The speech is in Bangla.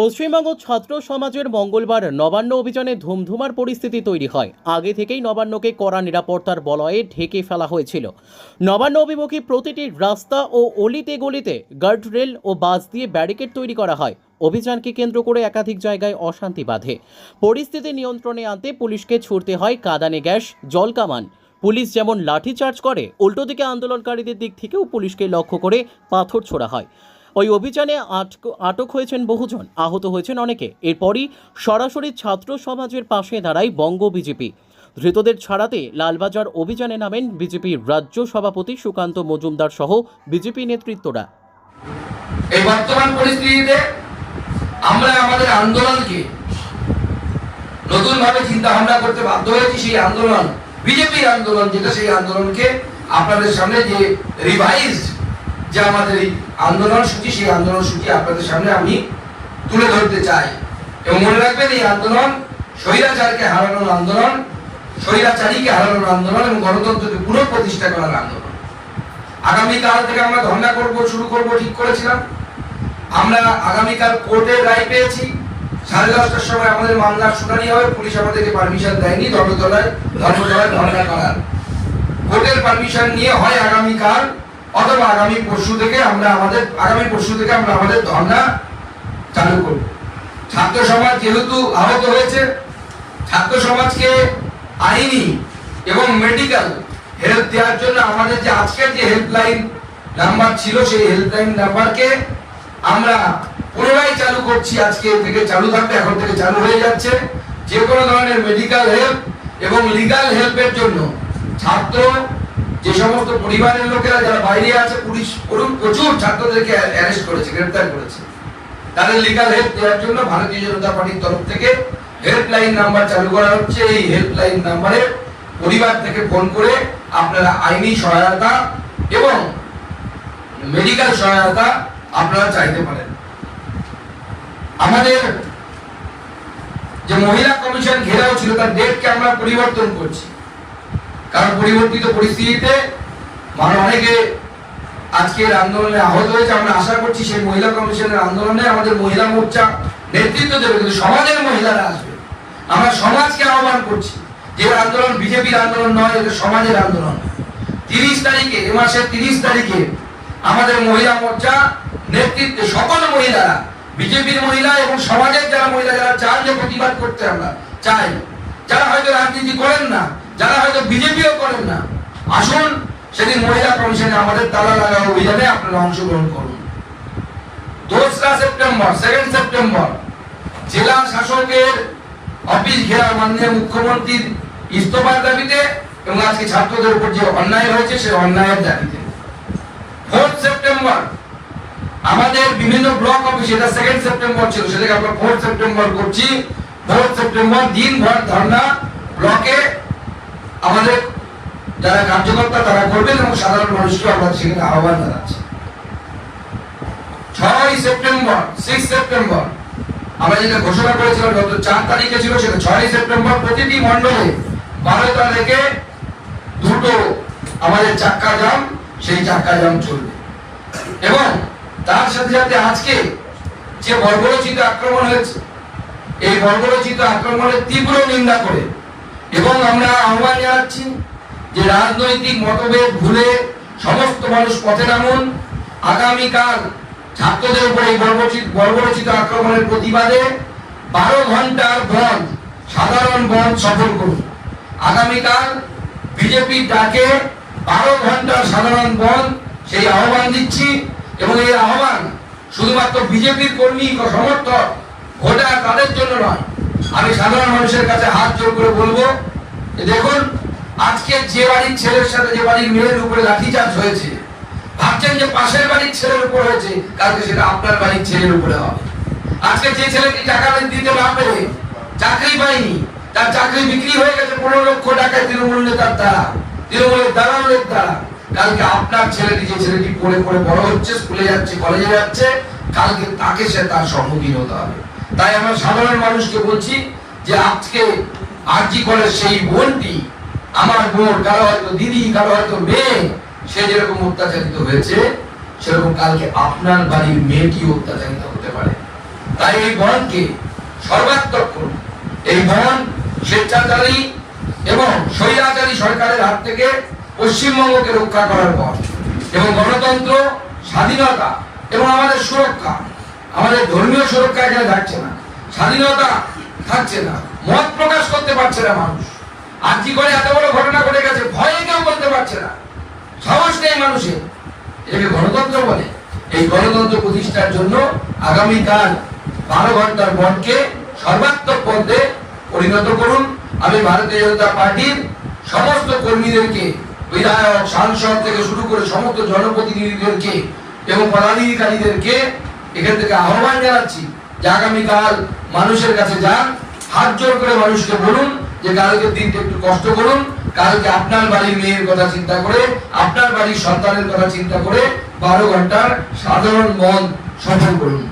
পশ্চিমবঙ্গ ছাত্র সমাজের মঙ্গলবার নবান্ন অভিযানে ধুমধুমার পরিস্থিতি তৈরি হয়। আগে থেকেই নবান্নকে কড়া নিরাপত্তার বলয়ে ঢেকে ফেলা হয়েছিল। নবান্ন অভিমুখী প্রতিটি রাস্তা ও অলিতে গলিতে গার্ড রেল ও বাস দিয়ে ব্যারিকেড তৈরি করা হয়। অভিযানকে কেন্দ্র করে একাধিক জায়গায় অশান্তি বাঁধে। পরিস্থিতি নিয়ন্ত্রণে আনতে পুলিশকে ছুটতে হয় কাদানে গ্যাস, জল কামান। পুলিশ যেমন লাঠিচার্জ করে উল্টো দিকে আন্দোলনকারীদের দিক থেকেও পুলিশকে লক্ষ্য করে পাথর ছোড়া হয়। ওই অভিযানে আটক আটক হয়েছেন বহুজন, আহত হয়েছেন অনেকে। এরপরই সরাসরি ছাত্র সমাজের পাশে দাঁড়ায় বঙ্গ বিজেপি। ধৃতদের ছাড়াতে লালবাজার অভিযানে নামেন বিজেপির রাজ্য সভাপতি সুকান্ত মজুমদার সহ বিজেপি নেতৃত্বরা। এই বর্তমান পরিস্থিতিতে আমরা আমাদের আন্দোলনকে নতুন ভাবে চিন্তা ভাবনা করতে বাধ্য হয়েছি সেই আন্দোলন, বিজেপির আন্দোলন, যেটা সেই আন্দোলনকে আপনাদের সামনে যে রিভাইজ যে আমাদের এই আন্দোলন সূচি, সেই আন্দোলন সূচি আপনাদের সামনে আমি তুলে ধরতে চাই। এবং মনে রাখবেন, এই আন্দোলন স্বৈরাচারকে হারানোর আন্দোলন, স্বৈরাচারীকে হারানোর আন্দোলন এবং গণতন্ত্রকে পুনঃপ্রতিষ্ঠা করার আন্দোলন। আগামীকাল থেকে আমরা ধর্ণা করব, শুরু করব, ঠিক করেছিলাম। আমরা আগামীকাল কোর্টের রায় পেয়েছি। সাড়ে দশটার সময় আমাদের মামলার শুনানি হবে। পুলিশ আমাদেরকে পারমিশন দেয়নি। ধর্মতলায় ধর্মতলায় ধর্ণা করার। কোর্টের পারমিশন নিয়ে হয় আগামীকাল অথবা আগামী পরশু থেকে আমরা আমাদের, আগামী পরশু থেকে আমরা আমাদের ধর্ণা চালু করব। ছাত্র সমাজ যেহেতু আহত হয়েছে, ছাত্র সমাজকে আইনি এবং মেডিকেল হেল্প দেওয়ার জন্য আমাদের যে আজকের যে হেল্পলাইন নাম্বার ছিল, সেই হেল্পলাইন নাম্বারকে আমরা পুনরায় চালু করছি। আজকে থেকে চালু থাকবে, এখন থেকে চালু হয়ে যাচ্ছে। যে কোনো ধরনের মেডিকেল হেল্প এবং লিগাল হেল্পের জন্য ছাত্র যে সমস্ত পরিবারের লোকেরা যারা বাইরে আছে, পুলিশ প্রচুর- ছাত্রদেরকে অ্যারেস্ট করেছে গ্রেফতার করেছে। তাদের লিগাল হেল্প দেওয়ার জন্য ভারতীয় জনতা পার্টির তরফ থেকে হেল্পলাইন নাম্বার চালু করা হচ্ছে। এই হেল্পলাইন নাম্বারে পরিবার থেকে ফোন করে আপনারা আইনি সহায়তা এবং মেডিকেল সহায়তা আপনারা চাইতে পারেন। আমাদের যে মহিলা কমিশন ঘেরাও ছিল, তার ডেটকে আমরা পরিবর্তন করছি। কারণ পরিবর্তিত পরিস্থিতিতে মানে অনেকে আজকের আন্দোলনে আহত হয়েছে, আমরা আশা করছি সেই মহিলা কমিশনের আন্দোলনে আমাদের মহিলা মোর্চা নেতৃত্ব দেবে, কিন্তু সমাজের মহিলারা আসবে। আমরা সমাজকে আহ্বান করছি যে আন্দোলন বিজেপির আন্দোলন নয়, এটা সমাজের আন্দোলন। তিরিশ তারিখে, এ মাসের তিরিশ তারিখে আমাদের মহিলা মোর্চা নেতৃত্বে সকল মহিলারা, বিজেপির মহিলা এবং সমাজের যারা মহিলা, যারা চান যে প্রতিবাদ করতে আমরা চাই, যারা হয়তো রাজনীতি করেন না যারা হয়তো বিজেপিও করেন না, আসুন, সেদিন মহিলা কমিশনে আমাদের তালা লাগা অভিযানে আপনারা অংশগ্রহণ করুন। দোসরা সেপ্টেম্বর, সেকেন্ড সেপ্টেম্বর, জেলা শাসকের অফিস ঘেরা মাননীয় মুখ্যমন্ত্রীর ইস্তফার দাবিতে এবং আজকে ছাত্রদের উপর যে অন্যায় হয়েছে, সেই অন্যায়ের দাবিতে। ফোর্থ সেপ্টেম্বর, আমাদের বিভিন্ন ব্লক অফিস এটা সেকেন্ড সেপ্টেম্বর ছিল, সেটাকে আমরা ফোর্থ সেপ্টেম্বর করছি। ফোর্থ সেপ্টেম্বর দিনভর ধর্ণা ব্লকে আমাদের যারা কার্যকর্তা, তারা করবেন এবং সাধারণ মানুষকে আমরা সেখানে আহ্বান জানাচ্ছি। ছয় সেপ্টেম্বর সিক্স সেপ্টেম্বর, আমরা যেটা ঘোষণা করেছিলাম গত চার তারিখে ছিল সেটা ছয় সেপ্টেম্বর প্রতিটি মণ্ডলে বারোটা থেকে দুটো আমাদের চাক্কা জাম, সেই চাক্কা জাম চলবে। এবং তার সাথে সাথে আজকে যে বর্বরচিত আক্রমণ হয়েছে, এই বর্বরচিত আক্রমণের তীব্র নিন্দা করে এবং আমরা আহ্বান জানাচ্ছি যে রাজনৈতিক মতভেদ ভুলে সমস্ত মানুষ পথে নামুন। আগামীকাল ছাত্রদের উপর এই বর্বরচিত আক্রমণের প্রতিবাদে বারো ঘণ্টার বন্ধ, সাধারণ বন্ধ সফল করুন। আগামীকাল বিজেপির ডাকে বারো ঘণ্টার সাধারণ বন্ধ, সেই আহ্বান দিচ্ছি এবং এই আহ্বান শুধুমাত্র বিজেপির কর্মী সমর্থক, ভোটার তাদের জন্য নয় আমি সাধারণ মানুষের কাছে হাত জোর করে বলব দেখুন, আজকে যে বাড়ির ছেলের সাথে যে বাড়ির মেয়ের উপরে লাঠিচার্জ হয়েছে, ভাবছেন যে পাশের বাড়ির ছেলের উপর হয়েছে, কালকে সেটা আপনার বাড়ির ছেলের উপরে হবে। আজকে যে ছেলেটি টাকা দিতে না পেরে চাকরি পায়নি, তার চাকরি বিক্রি হয়ে গেছে পনেরো লক্ষ টাকায় তৃণমূল নেতার দ্বারা, তৃণমূলের দালালের দ্বারা। কালকে আপনার ছেলেটি যে ছেলেটি পড়ে পড়ে বড় হচ্ছে, স্কুলে যাচ্ছে, কলেজে যাচ্ছে, কালকে তাকে সে তার সম্মুখীন হতে হবে। তাই আমরা সাধারণ মানুষকে বলছি যে আজকে আরজি করে সেই বোনটি, আমার বোন, কারও হয়তো দিদি, কারও হয়তো মেয়ে, সে যেরকম অত্যাচারিত হয়েছে, সেরকম কালকে আপনার বাড়ির মেয়েটি অত্যাচারিত হতে পারে। তাই এই বনকে সর্বাত্মক করুন। এই বন স্বেচ্ছাচারী এবং স্বৈরাচারী সরকারের হাত থেকে পশ্চিমবঙ্গকে রক্ষা করার পর এবং গণতন্ত্র, স্বাধীনতা এবং আমাদের সুরক্ষা আমাদের ধর্মীয় সুরক্ষা এখানে থাকছে না, স্বাধীনতা থাকছে না, মত প্রকাশ করতে পারছে না মানুষ। আর কি করে এত বড় ঘটনা ঘটে গেছে ভয়ে কেউ বলতে পারছে না। সাহস নেই মানুষের। এটাকে গণতন্ত্র বলে। এই গণতন্ত্র প্রতিষ্ঠার জন্য আগামীকাল বারো ঘণ্টার বনকে সর্বাত্মক পদে পরিণত করুন। আমি ভারতীয় জনতা পার্টির সমস্ত কর্মীদেরকে, বিধায়ক, সাংসদ থেকে শুরু করে সমস্ত জনপ্রতিনিধিদেরকে এবং পদাধিকারীদেরকে এখান থেকে আহ্বান জানাচ্ছি যে আগামীকাল মানুষের কাছে যান, হাত জোর করে মানুষকে বলুন যে কালকের দিনটা একটু কষ্ট করুন, কালকে আপনার বাড়ির মেয়ের কথা চিন্তা করে, আপনার বাড়ির সন্তানের কথা চিন্তা করে বারো ঘণ্টার সাধারণ মন সফল করুন।